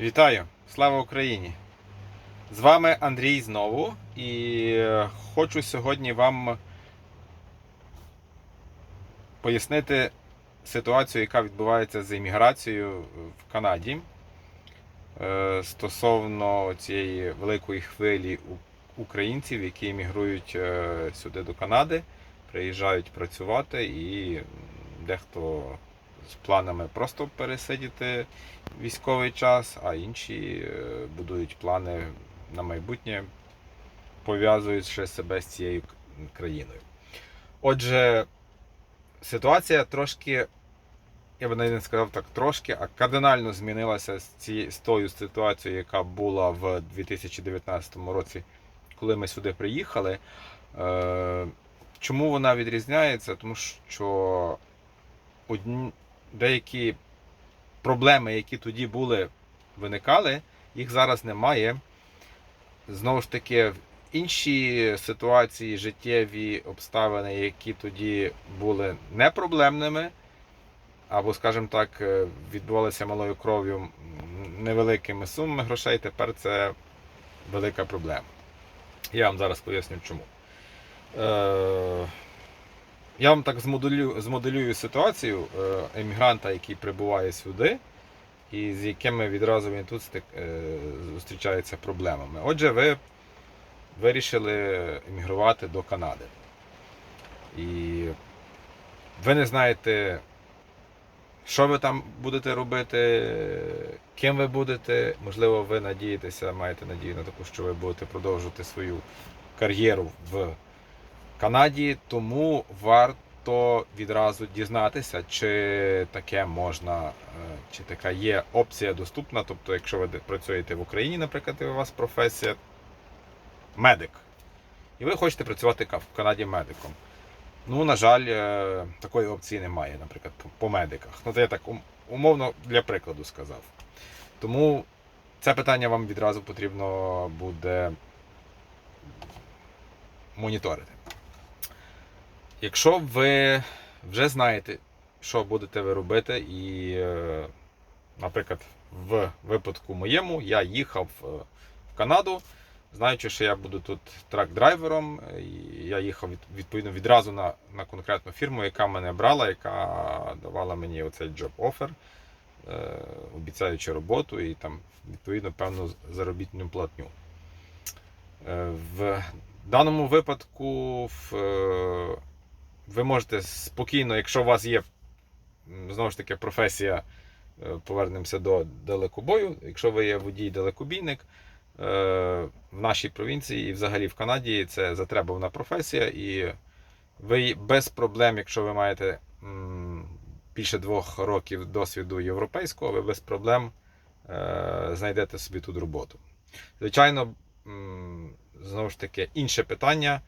Вітаю! Слава Україні! З вами Андрій знову і е, хочу сьогодні вам пояснити ситуацію, яка відбувається з імміграцією в Канаді е, стосовно цієї великої хвилі українців, які емігрують е, сюди до Канади, приїжджають працювати і дехто з планами просто пересидіти військовий час, а інші е, будують плани на майбутнє, пов'язуючи себе з цією країною. Отже, ситуація трошки, я навіть не сказав так трошки, а кардинально змінилася з, ці, з тою ситуацією, яка була в 2019 році, коли ми сюди приїхали. Е, Чому вона відрізняється? Тому що одні, деякі проблеми, які тоді були, виникали, їх зараз немає. Знову ж таки, інші ситуації, життєві обставини, які тоді були не проблемними, або, скажімо так, е, відбувалися малою кров'ю невеликими сумами грошей, тепер це велика проблема. Я вам зараз поясню чому. Е, я вам так змоделюю, змоделюю ситуацію е, емігранта, який прибуває сюди, і з якими відразу він тут е, зустрічається проблемами. Отже, ви вирішили емігрувати до Канади. І ви не знаєте, що ви там будете робити, ким ви будете. Можливо, ви надієтеся, маєте надію на таку, що ви будете продовжувати свою кар'єру в Канаді, тому варто відразу дізнатися, чи таке можна, е, чи така є опція доступна. Тобто, якщо ви працюєте в Україні, наприклад, і у вас професія медик, і ви хочете працювати в Канаді медиком. Ну, на жаль, е, такої опції немає, наприклад, по- по медиках. Ну, це я так умовно для прикладу сказав. Тому це питання вам відразу потрібно буде моніторити. Якщо ви вже знаєте, що будете ви робити, і, е, наприклад, в випадку моєму я їхав е, в Канаду, знаючи, що я буду тут трак-драйвером, і я їхав відповідно відразу на, на конкретну фірму, яка мене брала, яка давала мені оцей е, обіцяючи роботу і там відповідно певну заробітну платню. Е, В даному випадку в, ви можете спокійно, якщо у вас є знову ж таки професія, е, повернемося до далекобою. Якщо ви є водій-далекобійник е, в нашій провінції і взагалі в Канаді це затребувана професія, і ви без проблем, якщо ви маєте більше двох років досвіду європейського, ви без проблем е, знайдете собі тут роботу. Звичайно, знову ж таки, інше питання,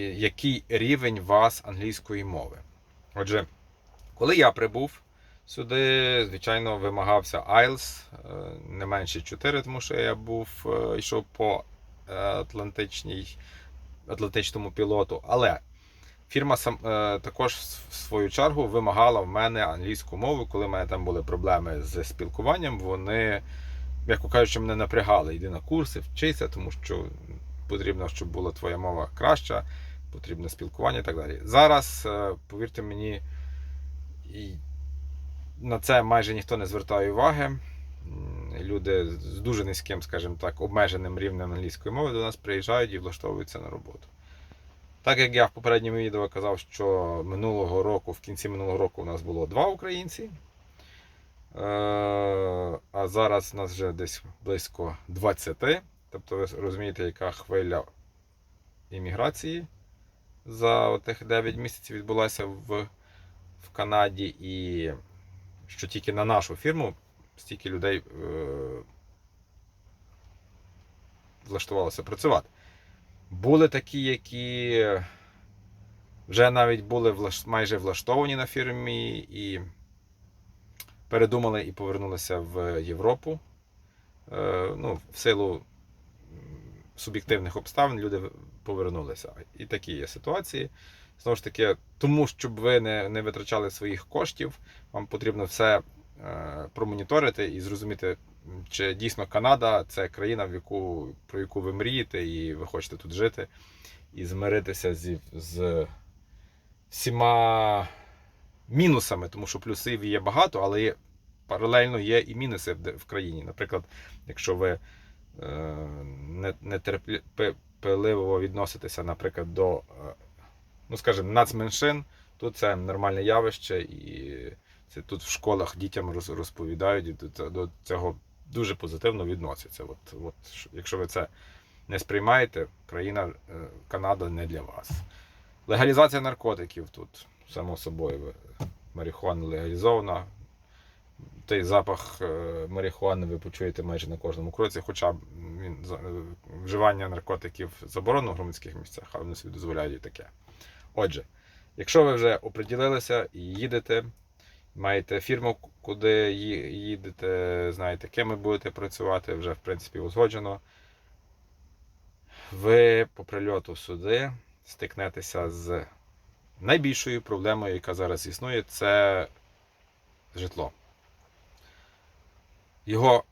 який рівень вас англійської мови. Отже, коли я прибув сюди, звичайно, вимагався IELTS, е, не менше 4, тому що я був, е, йшов по е, Атлантичній, Атлантичному пілоту. Але фірма сам, також в свою чергу вимагала в мене англійську мову, коли в мене там були проблеми з спілкуванням, вони, м'яко кажучи, мене напрягали. Йди на курси, вчися, тому що потрібно, щоб була твоя мова краща, потрібне спілкування і так далі. Зараз, е, повірте мені, і на це майже ніхто не звертає уваги. Люди з дуже низьким, скажімо так, обмеженим рівнем англійської мови до нас приїжджають і влаштовуються на роботу. Так як я в попередньому відео казав, що минулого року, в кінці минулого року у нас було два українці. Е, А зараз у нас вже десь близько 20. Тобто ви розумієте, яка хвиля імміграції за тих 9 місяців відбулася в, в Канаді, і що тільки на нашу фірму стільки людей е, влаштувалося працювати. Були такі, які вже навіть були влаш- майже влаштовані на фірмі і передумали і повернулися в Європу. Е, ну, в силу суб'єктивних обставин люди повернулися. І такі є ситуації. Знову ж таки, тому щоб ви не, не витрачали своїх коштів, вам потрібно все е, промоніторити і зрозуміти, чи дійсно Канада це країна, в яку, про яку ви мрієте, і ви хочете тут жити, і змиритися зі, з всіма мінусами, тому що плюсів є багато, але паралельно є і мінуси в, в країні. Наприклад, якщо ви нетерпеливо відноситеся, наприклад, до, е, ну скажімо, нацменшин, тут це нормальне явище, і це тут в школах дітям роз- розповідають, і до, цього дуже позитивно відносяться. От, от, якщо ви це не сприймаєте, країна е, Канада не для вас. Легалізація наркотиків тут, само собою, марихуана легалізована. Той запах е, марихуани ви почуєте майже на кожному кроці, хоча він е, вживання наркотиків заборонено в громадських місцях, але вони собі дозволяють і таке. Отже, якщо ви вже оприділилися і їдете, маєте фірму, куди їдете, знаєте, ким ви будете працювати, вже в принципі узгоджено. Ви по прильоту сюди стикнетеся з найбільшою проблемою, яка зараз існує, це житло. Його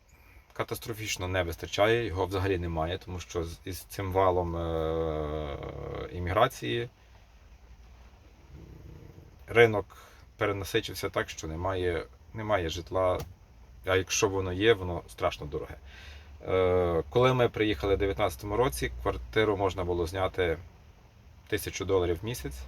катастрофічно не вистачає, його взагалі немає, тому що із цим валом е- імміграції ринок перенасичився так, що немає, немає житла. А якщо воно є, воно страшно дороге. Е, Коли ми приїхали в 2019 році, квартиру можна було зняти тисячу доларів в місяць.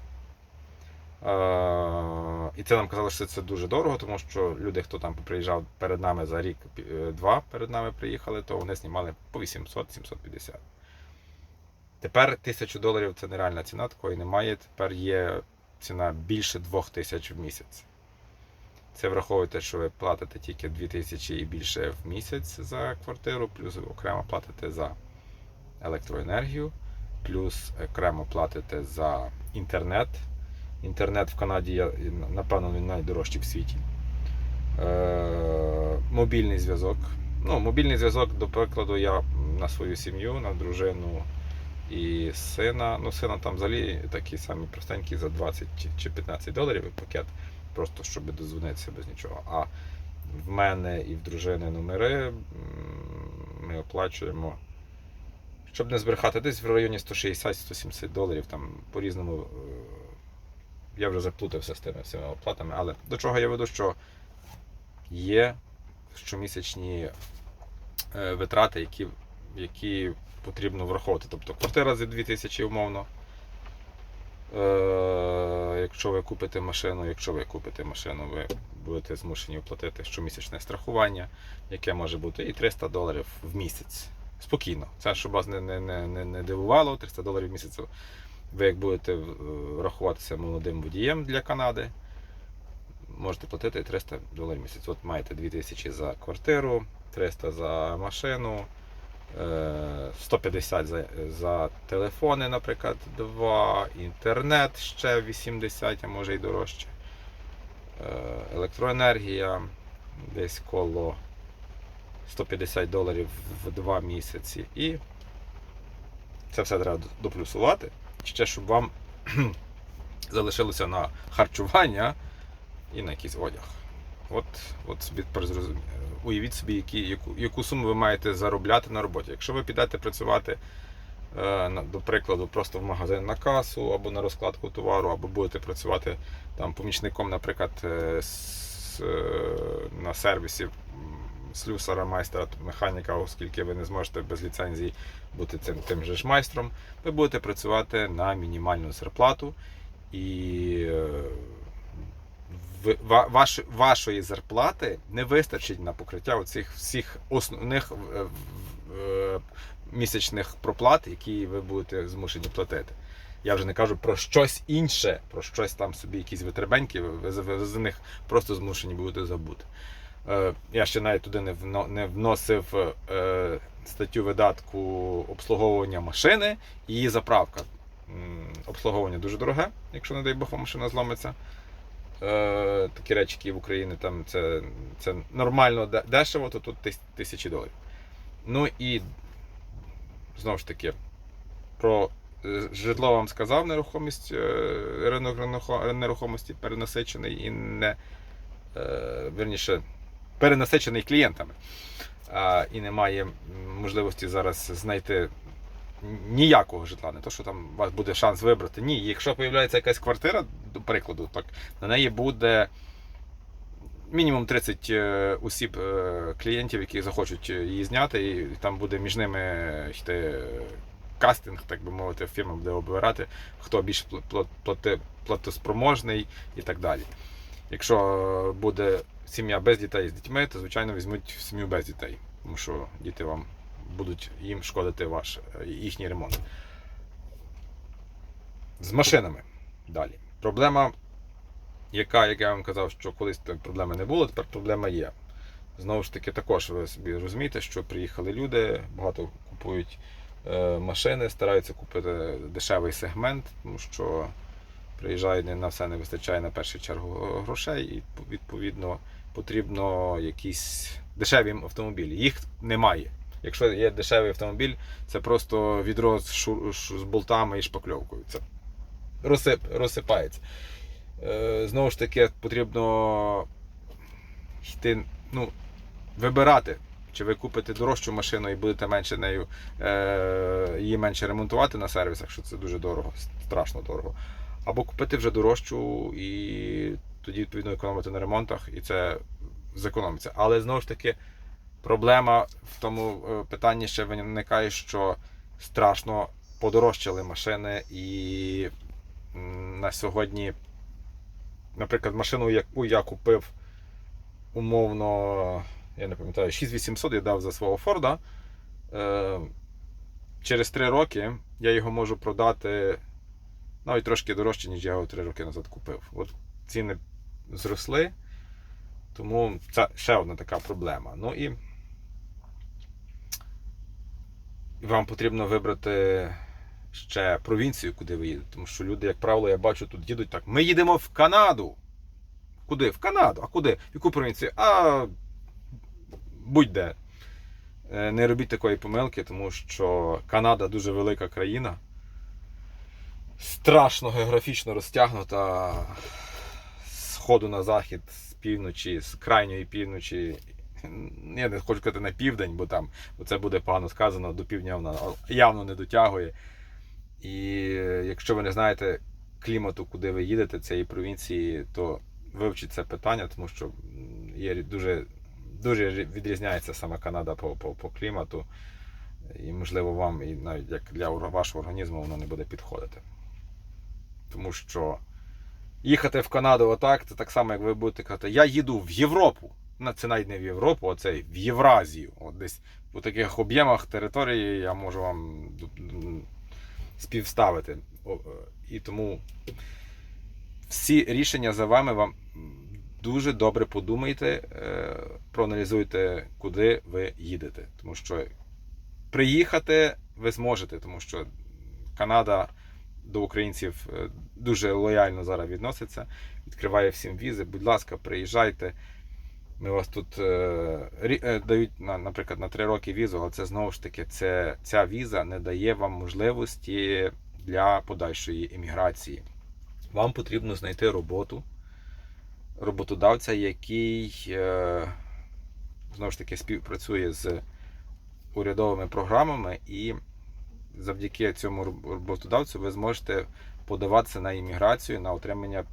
І це нам казали, що це дуже дорого, тому що люди, хто там приїжджав перед нами за рік, е, перед нами приїхали, то вони знімали по 800-750. Тепер тисячу доларів це нереальна ціна, такої немає. Тепер є ціна більше двох тисяч в місяць. Це враховуйте, що ви платите тільки 2000 і більше в місяць за квартиру, плюс окремо платите за електроенергію, плюс окремо платите за інтернет. Інтернет в Канаді, напевно, він найдорожчий в світі. Е, мобільний зв'язок. Ну, мобільний зв'язок, до прикладу, я на свою сім'ю, на дружину і сина. Ну, сина там взагалі такий самий простенький за 20 чи- чи 15 доларів пакет, просто щоб дозвонитися без нічого. А в мене і в дружини номери ми оплачуємо, щоб не збрехати, десь в районі 160-170 доларів, там по-різному. е, Я вже заплутався з тими всіма оплатами, але до чого я веду, що є щомісячні е, витрати, які, які потрібно враховувати. Тобто квартира за 2000 умовно. Е, якщо ви купите машину, якщо ви купите машину, ви будете змушені оплатити щомісячне страхування, яке може бути і 300 доларів в місяць. Спокійно. Це щоб вас не, не, не, не, дивувало, 300 доларів в місяць. Ви як будете е, рахуватися молодим водієм для Канади, можете платити 300 доларів в місяць. От маєте 2000 за квартиру, 300 за машину, е, 150 за, за телефони, наприклад, 2, інтернет ще 80, а може й дорожче. Е, Електроенергія десь коло 150 доларів в 2 місяці. І це все треба доплюсувати. Ще щоб вам залишилося на харчування і на якийсь одяг. От, от собі уявіть собі, які, яку, яку суму ви маєте заробляти на роботі. Якщо ви підете працювати, е, до прикладу, просто в магазин на касу або на розкладку товару, або будете працювати там помічником, наприклад, е, с- е, на сервісі слюсара, майстра, механіка, оскільки ви не зможете без ліцензії бути цим тим же ж майстром, ви будете працювати на мінімальну зарплату і е, ваш, вашої зарплати не вистачить на покриття оцих всіх основних е, е, місячних проплат, які ви будете змушені платити. Я вже не кажу про щось інше, про щось там собі, якісь витребеньки, ви за них просто змушені будете забути. Е, Я ще навіть туди не вносив е, статтю видатку обслуговування машини і заправка. Обслуговування дуже дороге, якщо не дай Бог, машина зломиться. Е, Такі речі, які в Україні там це, це нормально дешево, то тут тисячі доларів. Ну і знову ж таки, про житло вам сказав, нерухомість, ринок нерухомості перенасичений і не верніше перенасичений клієнтами. і немає можливості зараз знайти ніякого житла, не то, що там у вас буде шанс вибрати. Ні, якщо з'являється якась квартира, до прикладу, так на неї буде мінімум 30 е, осіб, е, клієнтів, які захочуть е, її зняти, і там буде між ними йти кастинг, так би мовити, фірма буде обирати, хто більш платоспроможний і так далі. Якщо буде сім'я без дітей з дітьми, то звичайно візьмуть сім'ю без дітей, тому що діти вам будуть їм шкодити ваш е, їхній ремонт. З машинами далі. Проблема, яка, як я вам казав, що колись проблеми не було, тепер проблема є. Знову ж таки, також ви собі розумієте, що приїхали люди, багато купують е, машини, стараються купити дешевий сегмент, тому що приїжджає не на все не вистачає на першу чергу грошей, і відповідно потрібно якісь дешеві автомобілі. Їх немає. Якщо є дешевий автомобіль, це просто відро з, шу- з болтами і шпакльовкою. Це розсип, розсипається. Е, знову ж таки, потрібно йти, ну, вибирати. Чи ви купите дорожчу машину і будете менше нею е, її менше ремонтувати на сервісах, що це дуже дорого, страшно дорого. Або купити вже дорожчу і тоді відповідно економити на ремонтах, і це зекономиться. Але знову ж таки, проблема в тому е, питанні ще виникає, що страшно подорожчали машини, і на сьогодні, наприклад, машину, яку я купив умовно, я не пам'ятаю, 6800 я дав за свого Форда. Е, через 3 роки я його можу продати навіть трошки дорожче, ніж я його 3 роки назад купив. От ціни зросли, тому це ще одна така проблема. Ну і вам потрібно вибрати ще провінцію, куди ви їдете. Тому що люди, як правило, я бачу, тут їдуть так. Ми їдемо в Канаду. Куди? В Канаду. А куди? В яку провінцію? А будь-де. Е, Не робіть такої помилки, тому що Канада дуже велика країна. Страшно географічно розтягнута сходу на захід, з півночі, з крайньої півночі. Я не хочу сказати на південь, бо там це буде погано сказано, до півдня вона явно не дотягує. І якщо ви не знаєте клімату, куди ви їдете, цієї провінції, то вивчіть це питання, тому що є дуже, дуже відрізняється сама Канада по, по, по клімату. І, можливо, вам і навіть як для вашого організму воно не буде підходити. Тому що їхати в Канаду отак, це так само, як ви будете казати, я їду в Європу. Це навіть не в Європу, а це в Євразію. От десь у таких об'ємах території я можу вам співставити. Е, І тому всі рішення за вами вам дуже добре подумайте, е, проаналізуйте, куди ви їдете. Тому що приїхати ви зможете, тому що Канада до українців е, дуже лояльно зараз відноситься, відкриває всім візи. Будь ласка, приїжджайте. Ми вас тут е, е, дають, на, наприклад, на 3 роки візу, але це знову ж таки це, ця віза не дає вам можливості для подальшої імміграції. Вам потрібно знайти роботу, роботодавця, який е, знову ж таки співпрацює з урядовими програмами, і завдяки цьому роботодавцю ви зможете подаватися на імміграцію на отримання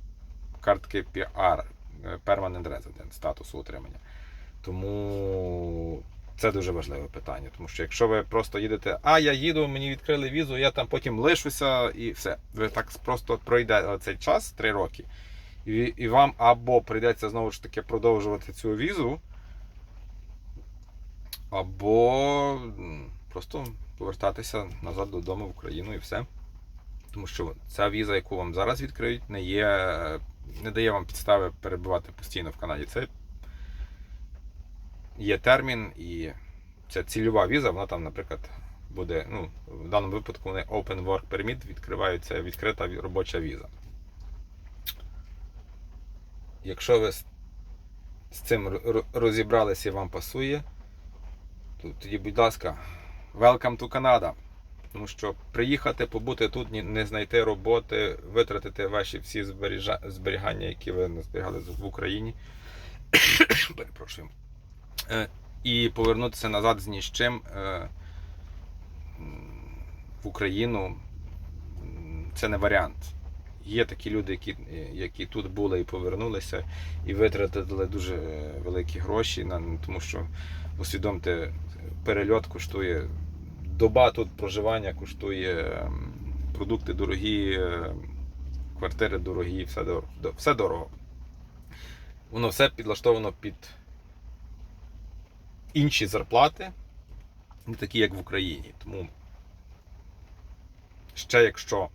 картки PR, е, Permanent Resident, статусу отримання. Тому це дуже важливе питання. Тому що якщо ви просто їдете, а я їду, мені відкрили візу, я там потім лишуся і все. Ви так просто пройде цей час, 3 роки, і, вам або прийдеться знову ж таки продовжувати цю візу, або просто повертатися назад додому в Україну і все. Тому що ця віза, яку вам зараз відкриють, не є, не дає вам підстави перебувати постійно в Канаді. Це є термін, і ця цільова віза, вона там, наприклад, буде, ну, в даному випадку вони Open Work Permit відкриваються відкрита робоча віза. Якщо ви з цим ро- ро- розібралися і вам пасує, то тоді, будь ласка, welcome to Canada. Тому що приїхати, побути тут, не знайти роботи, витратити ваші всі зберігання, які ви зберігали в Україні. Перепрошую. Е, і повернутися назад з ні з чим е, в Україну це не варіант. Є такі люди, які, які тут були і повернулися, і витратили дуже е, великі гроші, тому що усвідомте, перельот коштує, доба тут проживання коштує, ем, продукти дорогі, е, квартири дорогі, все дорого. Все дорого. Воно все підлаштовано під інші зарплати, не такі, як в Україні. Тому ще якщо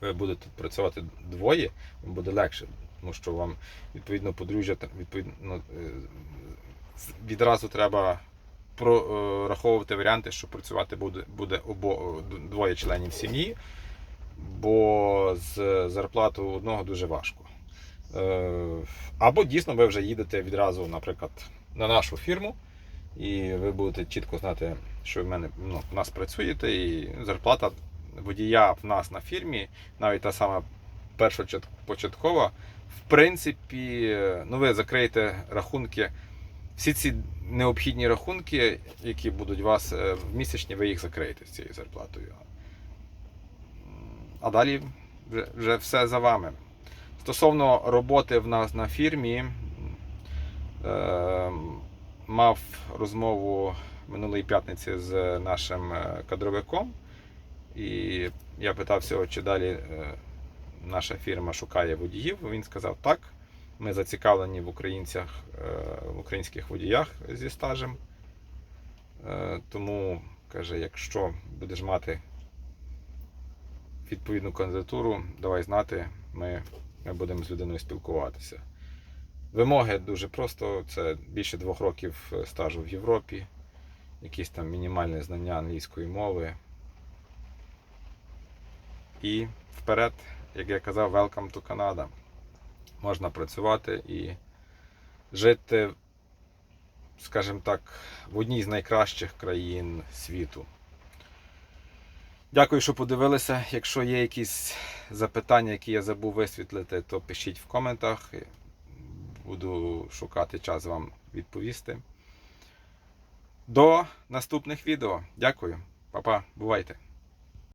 ви будете працювати двоє, вам буде легше, тому що вам відповідно подружжя відповідно е, відразу треба прораховувати варіанти, що працювати буде, буде обо, двоє членів сім'ї, бо з зарплатою одного дуже важко. Е, Або дійсно ви вже їдете відразу, наприклад, на нашу фірму, і ви будете чітко знати, що в мене ну, в нас працюєте, і зарплата водія в нас на фірмі, навіть та сама першопочаткова, в принципі, е, ну ви закриєте рахунки. Всі ці необхідні рахунки, які будуть у вас е, в місячні, ви їх закриєте з цією зарплатою. А далі вже, вже все за вами. Стосовно роботи в нас на фірмі, е, мав розмову минулої п'ятниці з нашим е, кадровиком, і я питався, його, чи далі е, наша фірма шукає водіїв. Він сказав так. Ми зацікавлені в українцях, е, в українських водіях зі стажем. Е, Тому каже, якщо будеш мати відповідну кандидатуру, давай знати, ми, ми будемо з людиною спілкуватися. Вимоги дуже просто: це більше двох років стажу в Європі, якісь там мінімальне знання англійської мови. І вперед, як я казав, welcome to Canada. Можна працювати і жити, скажімо так, в одній з найкращих країн світу. Дякую, що подивилися. Якщо є якісь запитання, які я забув висвітлити, то пишіть в коментах. Буду шукати час вам відповісти. До наступних відео. Дякую. Па-па, бувайте!